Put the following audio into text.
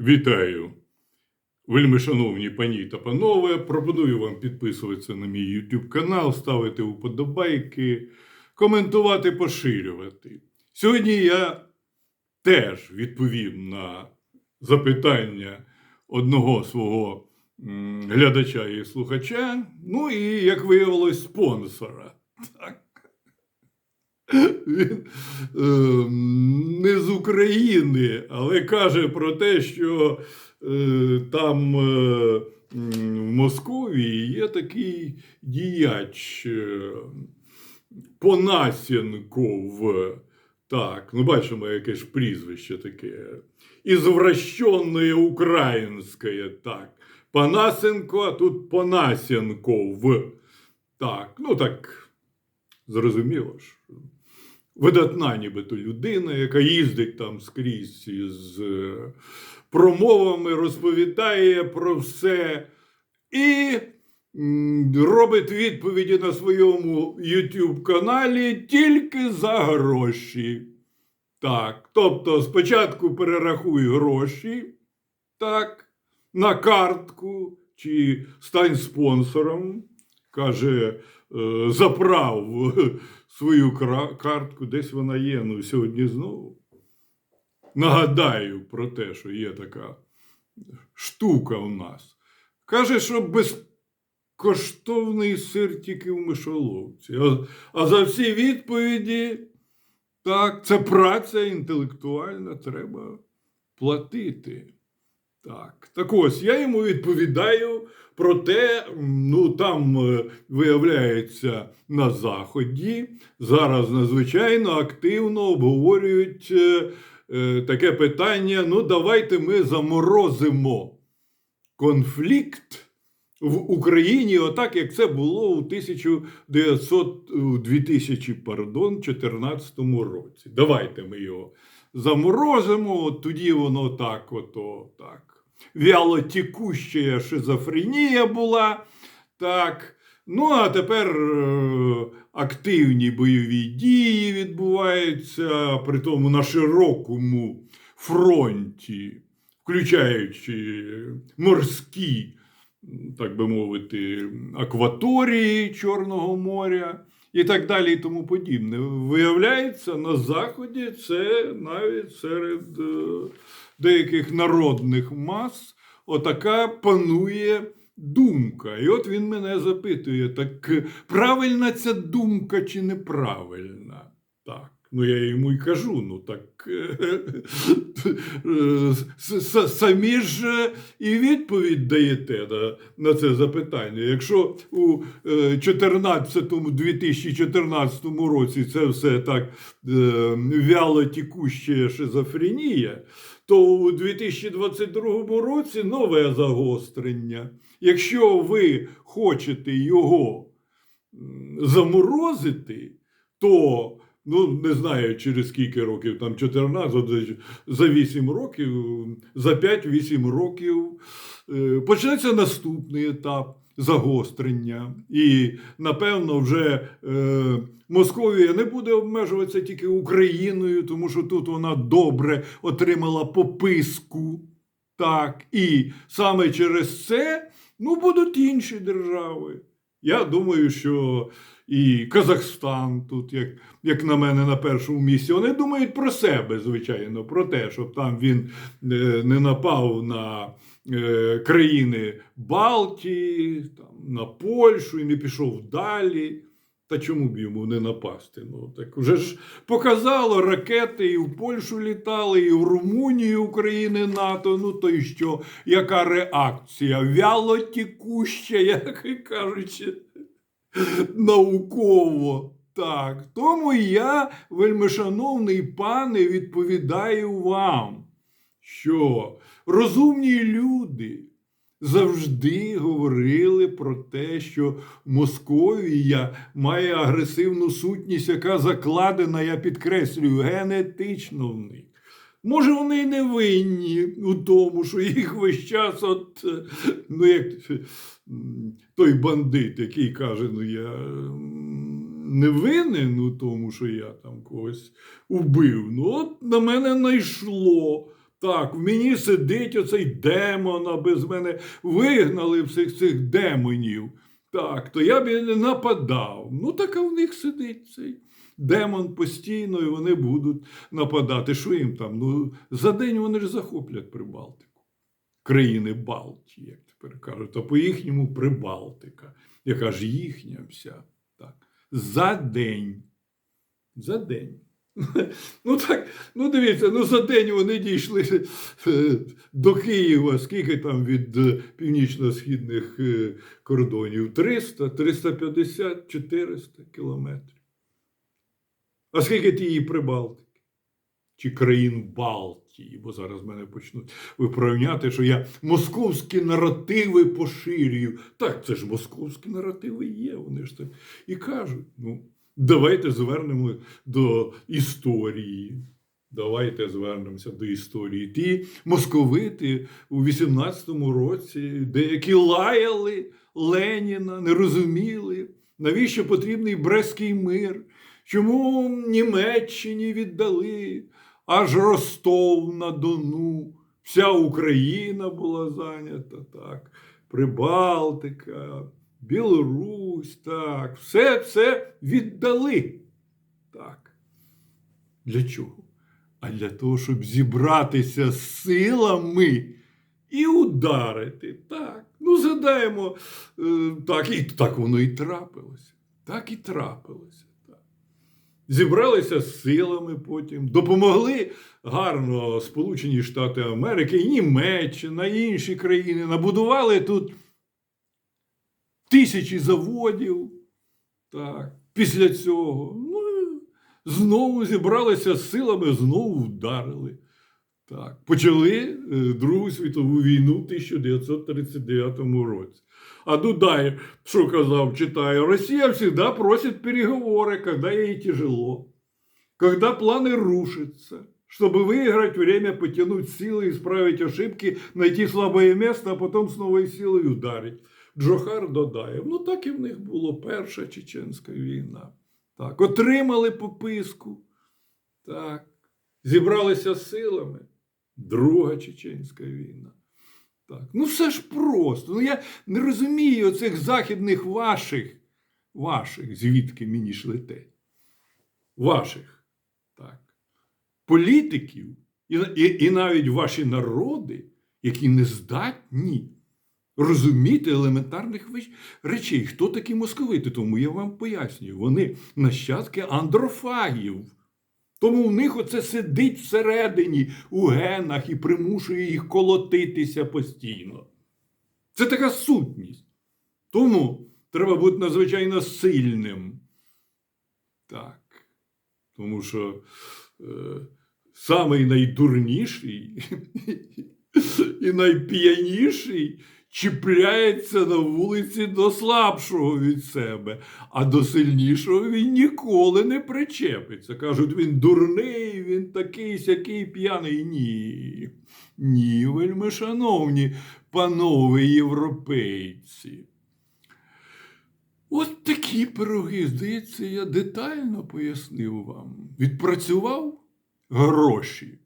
Вітаю, вельми шановні пані та панове. Пропоную вам підписуватися на мій YouTube канал, ставити вподобайки, коментувати, поширювати. Сьогодні я теж відповім на запитання одного свого глядача і слухача, ну і, як виявилось, спонсора. Так. Він е, не з України, але каже про те, що е, там е, в Московії є такий діяч е, Понасєнков. Так, ну бачимо, яке ж прізвище таке. Ізвращенне українське, так. Панасенко, а тут Понасєнков. Так, ну так, зрозуміло ж. Видатна нібито людина, яка їздить там скрізь із е, промовами, розповідає про все і робить відповіді на своєму YouTube каналі тільки за гроші. Так, тобто спочатку перерахуй гроші, так, на картку чи стань спонсором, каже, е, заправ свою картку, десь вона є, ну сьогодні знову. Нагадаю про те, що є така штука у нас. Каже, що безкоштовний сир тільки в мишоловці. А, а за всі відповіді, так, це праця інтелектуальна, треба платити. Так, так ось я йому відповідаю про те, ну там е, виявляється на Заході зараз надзвичайно активно обговорюють е, е, таке питання: ну, давайте ми заморозимо конфлікт в Україні, отак як це було у 1900, у 2000, пардон, 14 році. Давайте ми його заморозимо, от тоді воно так, ото так. Вялотікуща шизофренія була. Так. Ну, а тепер е, активні бойові дії відбуваються, при тому на широкому фронті, включаючи морські, так би мовити, акваторії Чорного моря і так далі, і тому подібне. Виявляється, на Заході це навіть серед е, деяких народних мас отака панує думка. І от він мене запитує: так правильна ця думка чи неправильна? Так. Ну, я йому й кажу, ну так е, е, самі ж е, і відповідь даєте на, на це запитання. Якщо у е, 14 2014 році це все так е, вяло тікуща шизофренія, то у 2022 році нове загострення. Якщо ви хочете його заморозити, то ну не знаю через скільки років, там 14, за- за 8 років, за 5-8 років е, почнеться наступний етап загострення. І напевно вже е, Московія не буде обмежуватися тільки Україною, тому що тут вона добре отримала пописку. Так, і саме через це ну, будуть інші держави. Я думаю, що і Казахстан тут, як, як на мене, на першому місці. Вони думають про себе, звичайно, про те, щоб там він е, не напав на е, країни Балтії, там, на Польщу і не пішов далі. Та чому б йому не напасти? Ну так вже ж показало ракети і в Польщу літали, і в Румунію України НАТО. Ну то й що? Яка реакція? Вяло тікуща, як і кажучи, науково. Так, тому я, вельмишановний пане, відповідаю вам, що розумні люди завжди говорили про те, що Московія має агресивну сутність, яка закладена, я підкреслюю, генетично в них. Може, вони не винні у тому, що їх весь час, от, е, ну як той бандит, який каже, ну я не винен у тому, що я там когось убив. Ну, от на мене найшло Так, в мені сидить оцей демон, а без мене вигнали всіх цих демонів. Так, то я б і не нападав. Ну, так а в них сидить цей демон постійно, і вони будуть нападати. Що їм там? Ну, за день вони ж захоплять Прибалтику. Країни Балтії, як тепер кажуть, а по-їхньому Прибалтика, яка ж їхня вся. Так. За день. За день. Ну так, ну дивіться, ну за день вони дійшли е, до Києва, скільки там від е, північно-східних е, кордонів? 300, 350, 400 кілометрів. А скільки тієї Прибалтики? Чи країн Балтії? Бо зараз мене почнуть виправняти, що я московські наративи поширюю. Так, це ж московські наративи є, вони ж так і кажуть. Ну, давайте звернемо до історії. Давайте звернемося до історії. Ті московити у 18-му році деякі лаяли Леніна, не розуміли, навіщо потрібний Брестський мир, чому Німеччині віддали аж Ростов на Дону, вся Україна була зайнята, так, Прибалтика, Білорусь, так, все це віддали. Так. Для чого? А для того, щоб зібратися з силами і ударити. Так. Ну, згадаємо, е, так, і так воно і трапилося. Так і трапилося. Так. Зібралися з силами потім, допомогли гарно Сполучені Штати Америки, і Німеччина, і інші країни, набудували тут тисячі заводів. Так. Після цього ну, знову зібралися з силами, знову вдарили. Так. Почали е, Другу світову війну в 1939 році. А Дудай, що казав, читаю, Росія всегда просит переговоры, когда ей тяжело, когда планы рушатся, чтобы выиграть время, потянуть силы, исправить ошибки, найти слабое место, а потом с новой силой ударить. Джохар Додаєв. Ну так і в них було Перша Чеченська війна. Так, отримали пописку. Так. Зібралися силами. Друга Чеченська війна. Так. Ну, все ж просто. Ну, я не розумію оцих західних ваших, ваших, звідки мені шлете. Ваших. Так. Політиків і, і, і навіть ваші народи, які не здатні розуміти елементарних речей. Хто такі московити? Тому я вам пояснюю. Вони нащадки андрофагів. Тому в них оце сидить всередині у генах і примушує їх колотитися постійно. Це така сутність. Тому треба бути надзвичайно сильним. Так. Тому що е, самий найдурніший і найп'яніший чіпляється на вулиці до слабшого від себе, а до сильнішого він ніколи не причепиться. Кажуть, він дурний, він такий сякий п'яний. Ні. Ні, вельми шановні панове європейці. От такі пироги, здається, я детально пояснив вам. Відпрацював гроші.